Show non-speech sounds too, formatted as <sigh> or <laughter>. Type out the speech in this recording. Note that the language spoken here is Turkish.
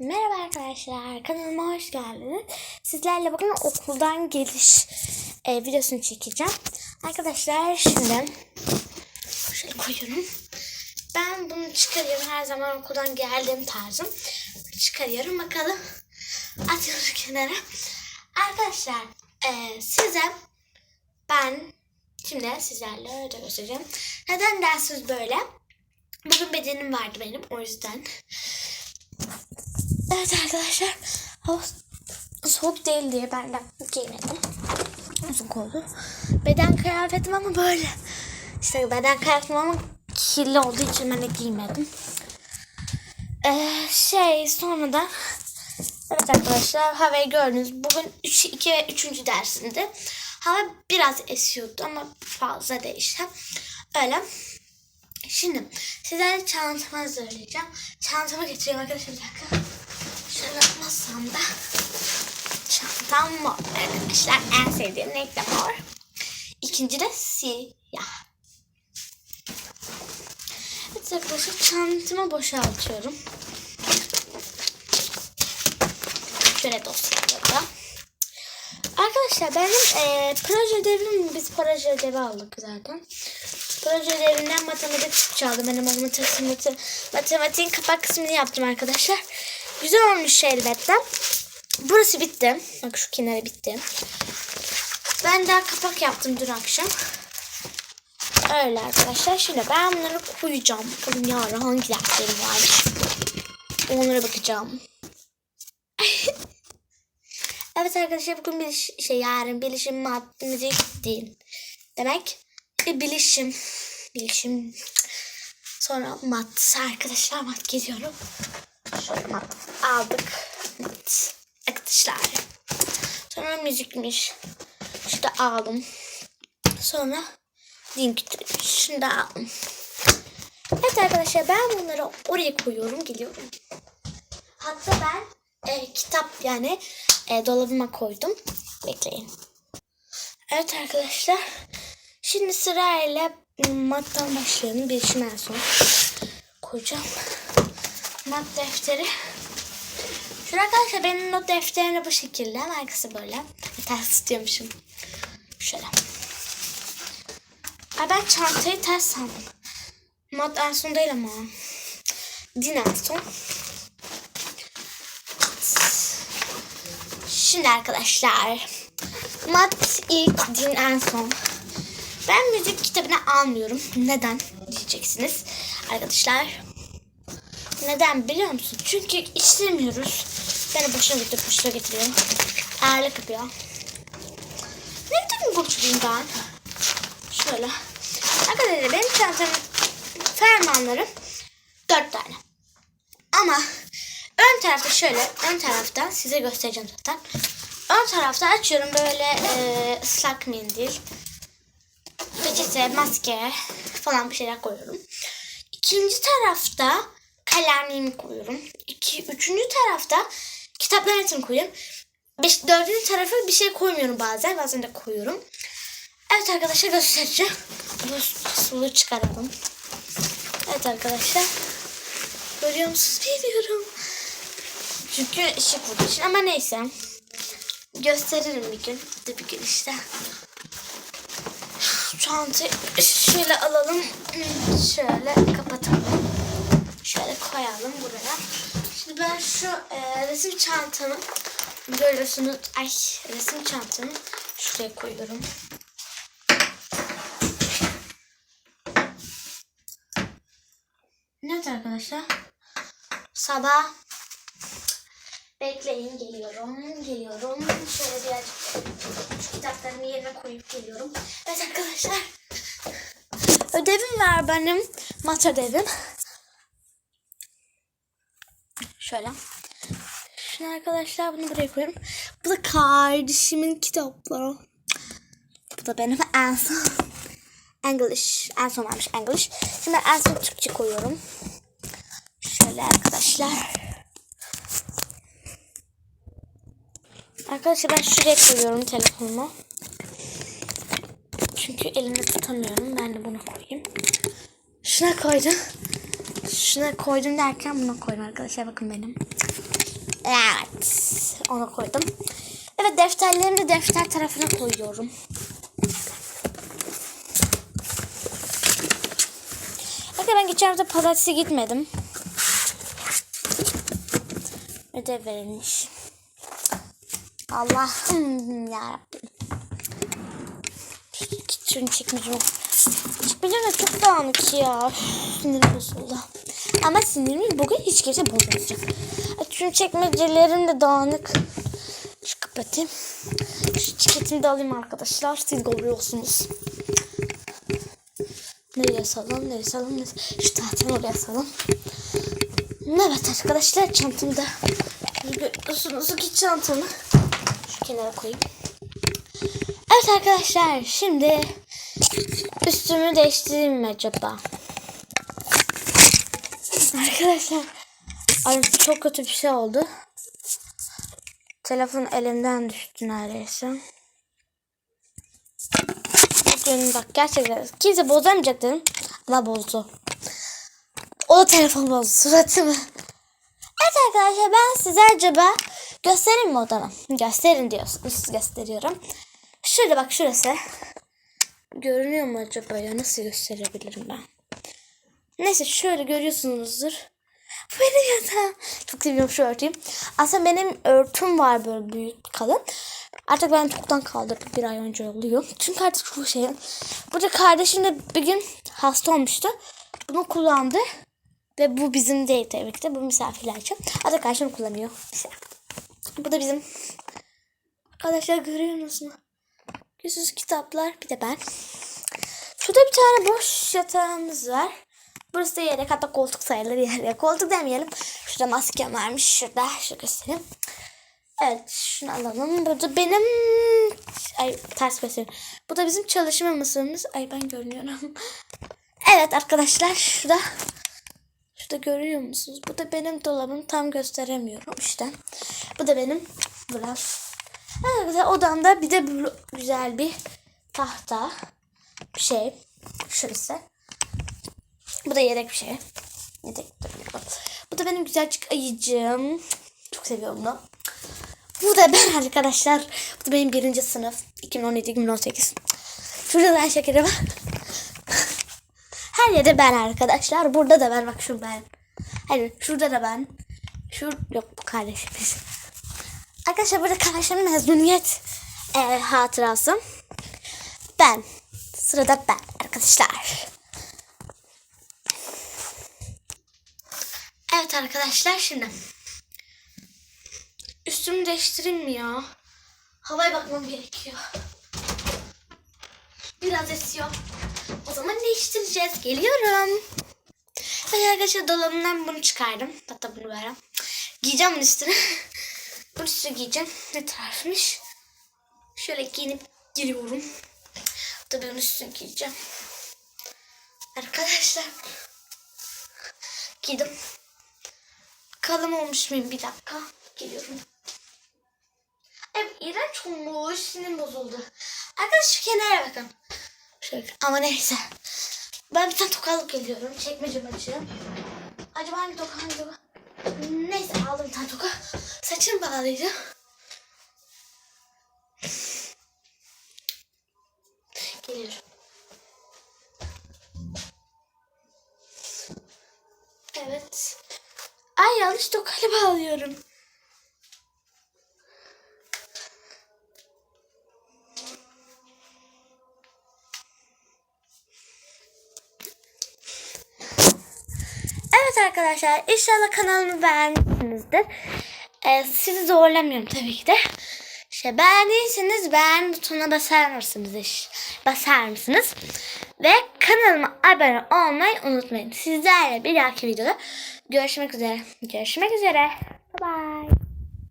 Merhaba arkadaşlar, kanalıma hoş geldiniz. Sizlerle bugün okuldan geliş e, videosunu çekeceğim. Arkadaşlar şimdi şöyle koyuyorum. Ben bunu çıkarıyorum her zaman okuldan geldiğim tarzım. Çıkarıyorum bakalım. Atıyoruz kenara. Arkadaşlar e, size ben şimdi sizlerle öyle göstereceğim. Neden dersiniz böyle? Bugün bedenim vardı benim o yüzden. Evet arkadaşlar. Hava soğuk değil diye ben de giymedim. Uzun kollu. Beden kıyafetim ama böyle. İşte beden kıyafetim ama kirli olduğu için ben de giymedim. Ee, şey sonradan Evet arkadaşlar havayı gördünüz. Bugün 3, 2 ve 3. dersimdi. Hava biraz esiyordu ama fazla değişti. Öyle. Şimdi sizlere çantamı hazırlayacağım. Çantamı getiriyorum arkadaşlar bir dakika. Şöyle masamda. Çantam mor arkadaşlar. En sevdiğim renk de mor. İkinci de siyah. Evet arkadaşlar çantamı boşaltıyorum. Şöyle dosyaları. Arkadaşlar benim e, proje ödevim, biz proje ödevi aldık zaten. Proje ödevinden matematik çaldım. Benim matematik, matematiğin kapak kısmını yaptım arkadaşlar. Güzel olmuş elbette. Burası bitti. Bak şu kenarı bitti. Ben daha kapak yaptım dün akşam. Öyle arkadaşlar. Şimdi ben bunları koyacağım. Bakalım yarın hangi derslerim var. Onlara bakacağım. <laughs> evet arkadaşlar bugün bir şey yarın bilişim müzik değil. Demek bir bilişim. Bilişim. Sonra mat. Arkadaşlar mat geziyorum. Mat aldık. Mat. Arkadaşlar. Sonra müzikmiş. Şurada aldım. Sonra. Şunu da aldım. Evet arkadaşlar ben bunları oraya koyuyorum. Geliyorum. Hatta ben e, kitap yani e, dolabıma koydum. Bekleyin. Evet arkadaşlar. Şimdi sırayla mattan başlayalım. Bir işim en son koyacağım. Mat defteri. Şurada arkadaşlar benim not defterini bu şekilde. Arkası böyle. Ters tutuyormuşum. Şöyle. Ay ben çantayı ters sandım. Mat en son değil ama. Din en son. Şimdi arkadaşlar. Mat ilk, din en son. Ben müzik kitabını almıyorum. Neden diyeceksiniz arkadaşlar. Neden biliyor musun? Çünkü istemiyoruz. Beni boşuna götürüp boşuna getiriyor. Ağırlık yapıyor. Ne biçim burçluyum ben? Şöyle. Arkadaşlar benim çantamın fermanları dört tane. Ama ön tarafta şöyle, ön tarafta size göstereceğim zaten. Ön tarafta açıyorum böyle e, ıslak mendil, peçete, maske falan bir şeyler koyuyorum. İkinci tarafta kalemliğimi koyuyorum. İki, üçüncü tarafta kitapların hepsini koyuyorum. Beş, dördüncü tarafa bir şey koymuyorum bazen. Bazen de koyuyorum. Evet arkadaşlar göstereceğim. Bu sulu çıkaralım. Evet arkadaşlar. Görüyor musunuz bilmiyorum. Çünkü ışık vurduğu için ama neyse. Gösteririm bir gün. Hadi bir gün işte. Çantayı şöyle alalım. Şöyle kapatalım. Koyalım buraya. Şimdi ben şu e, resim çantamı görüyorsunuz. Ay resim çantamı şuraya koyuyorum. Evet arkadaşlar. Sabah bekleyin geliyorum. Geliyorum. Şöyle birazcık kitaplarımı yerine koyup geliyorum. Evet arkadaşlar. Ödevim var benim. Mat ödevim. Şöyle. Şimdi arkadaşlar bunu buraya koyuyorum. Bu da kardeşimin kitapları. Bu da benim en son. English. En son varmış English. Şimdi en son Türkçe koyuyorum. Şöyle arkadaşlar. Arkadaşlar ben şuraya koyuyorum telefonumu. Çünkü elimde tutamıyorum. Ben de bunu koyayım. Şuna koydum. Şuna koydum derken buna koydum arkadaşlar bakın benim. Evet. Ona koydum. Evet defterlerimi de defter tarafına koyuyorum. Bakın ben geçen hafta pazartesi gitmedim. Ödev verilmiş. Allah'ım yarabbim. Şunu çekmeyeceğim. Çekmeyeceğim de çok dağınık ya. Sinirim bozuldu. Ama sinirimi bugün hiç kimse bozmayacak. Ay, Şunu çekmecelerim de dağınık. Şu kapatayım. Şu çiketimi de alayım arkadaşlar. Siz görüyorsunuz. Nereye sallam, nereye sallam, nereye Şu tahtanı oraya sallam. Evet arkadaşlar çantamda. Görüyorsunuz ki çantamı. Şu kenara koyayım. Evet arkadaşlar şimdi üstümü değiştireyim mi acaba? Arkadaşlar ay çok kötü bir şey oldu. Telefon elimden düştü neredeyse. Bugün bak gerçekten kimse bozamayacak dedim ama bozdu. O da telefon bozdu suratımı. Evet arkadaşlar ben size acaba göstereyim mi odamı? Gösterin diyorsunuz gösteriyorum. Şurada bak şurası. Görünüyor mu acaba ya? Nasıl gösterebilirim ben? Neyse şöyle görüyorsunuzdur. Bu benim yatağım. Çok seviyorum şu örtüyü. Aslında benim örtüm var böyle büyük kalın. Artık ben çoktan kaldırdım. Bir ay önce oluyor. Çünkü artık çok şey. Burada kardeşim de bir gün hasta olmuştu. Bunu kullandı. Ve bu bizim değil tabii ki de. Bu misafirler için. Artık kardeşim kullanıyor. İşte. Bu da bizim. Arkadaşlar görüyor musunuz? Yüzsüz kitaplar. Bir de ben. Şurada bir tane boş yatağımız var. Burası da yedek hatta koltuk sayılır yani. Koltuk demeyelim. Şurada maskem varmış. Şurada. Şurada göstereyim. Evet şunu alalım. Burada benim... Ay ters göstereyim. Bu da bizim çalışma masamız. Ay ben görünüyorum. <laughs> evet arkadaşlar şurada. Şurada görüyor musunuz? Bu da benim dolabım. Tam gösteremiyorum işte. Bu da benim biraz. Evet odamda bir de bu güzel bir tahta bir şey. Şurası. Bu da yedek bir şey. Yedek. Bu da benim güzelcik ayıcığım. Çok seviyorum bunu. Bu da ben arkadaşlar. Bu da benim birinci sınıf. 2017-2018. Şurada da şekeri var. Her yerde ben arkadaşlar. Burada da ben. Bak şu ben. Hayır şurada da ben. Şur yok bu kardeşimiz. Arkadaşlar burada kardeşimin mezuniyet e, hatırası. Ben. Sırada ben arkadaşlar. Evet arkadaşlar şimdi. Üstümü değiştireyim mi ya? Havaya bakmam gerekiyor. Biraz esiyor. O zaman değiştireceğiz. Geliyorum. Evet arkadaşlar dolabımdan bunu çıkardım. Hatta bunu verem. Giyeceğim bunun üstüne. <laughs> bunun üstüne giyeceğim. Ne tarafmış? Şöyle giyinip giriyorum. Tabii bunun üstüne giyeceğim. Arkadaşlar. Giydim. Kalın olmuş muyum? Bir dakika. Geliyorum. Evet iğrenç olmuş. Sinirim bozuldu. Arkadaşlar şu kenara bakın. Şöyle. Ama neyse. Ben bir tane toka alıp geliyorum. Çekmecem açıyorum. Acaba hangi toka hangi toka? Neyse aldım bir tane toka. Saçımı bağlayacağım. Geliyorum. Evet. Ay yanlış tokayla bağlıyorum. Evet arkadaşlar inşallah kanalımı beğenmişsinizdir. Ee, sizi zorlamıyorum tabii ki de. İşte beğendiyseniz beğen butonuna basar mısınız? iş- Basar mısınız? Ve kanalıma abone olmayı unutmayın. Sizlerle bir dahaki videoda görüşmek üzere. Görüşmek üzere. Bye bye.